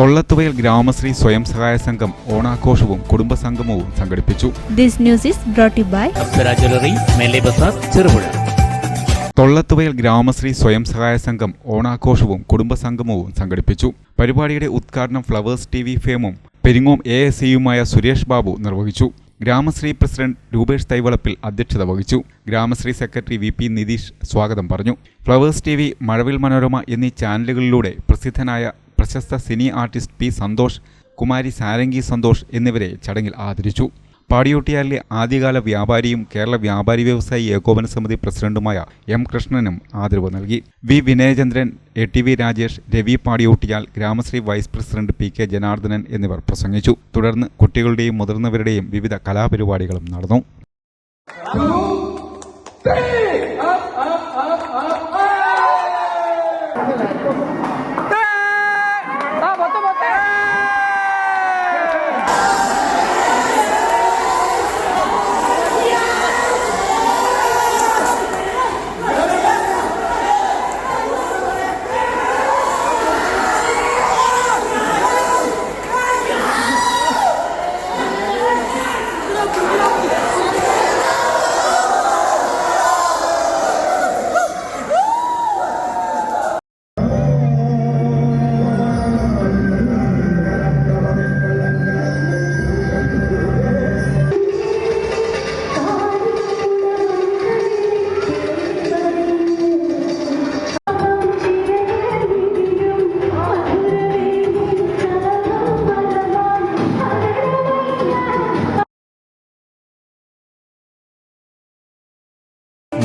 തൊള്ളത്തുവയൽ ഗ്രാമശ്രീ സ്വയം സഹായ സംഘം ഓണാഘോഷവും കുടുംബസംഗമവും സംഘടിപ്പിച്ചു. This news is brought by Cherupuzha. Thollathuvayal Gramashree സ്വയം സഹായ സംഘം ഓണാഘോഷവും കുടുംബസംഗമവും സംഘടിപ്പിച്ചു. പരിപാടിയുടെ ഉദ്ഘാടനം ഫ്ലവേഴ്സ് ടി വി ഫേമും പെരിങ്ങോം എ എസ് സിയുമായ സുരേഷ് ബാബു നിർവഹിച്ചു. ഗ്രാമശ്രീ പ്രസിഡന്റ് രൂപേഷ് തൈവളപ്പിൽ അധ്യക്ഷത വഹിച്ചു. Gramashree secretary V P Nitheesh സ്വാഗതം പറഞ്ഞു. ഫ്ലവേഴ്സ് ടി വി മഴവിൽ മനോരമ എന്നീ ചാനലുകളിലൂടെ പ്രസിദ്ധനായ പ്രശസ്ത cine artist P Santhosh Kumari Sarangi Santhosh എന്നിവരെ ചടങ്ങിൽ ആദരിച്ചു. പാടിയോട്ടിയാലിലെ ആദ്യകാല വ്യാപാരിയും കേരള വ്യാപാരി വ്യവസായി ഏകോപന സമിതി പ്രസിഡന്റുമായ എം കൃഷ്ണനും ആദരവ് നൽകി. V Vinayachandran A T V Rajesh Ravi Padiyottuchal Gramashree vice president P K Janardhanan എന്നിവർ പ്രസംഗിച്ചു. തുടർന്ന് കുട്ടികളുടെയും മുതിർന്നവരുടെയും വിവിധ കലാപരിപാടികളും നടന്നു.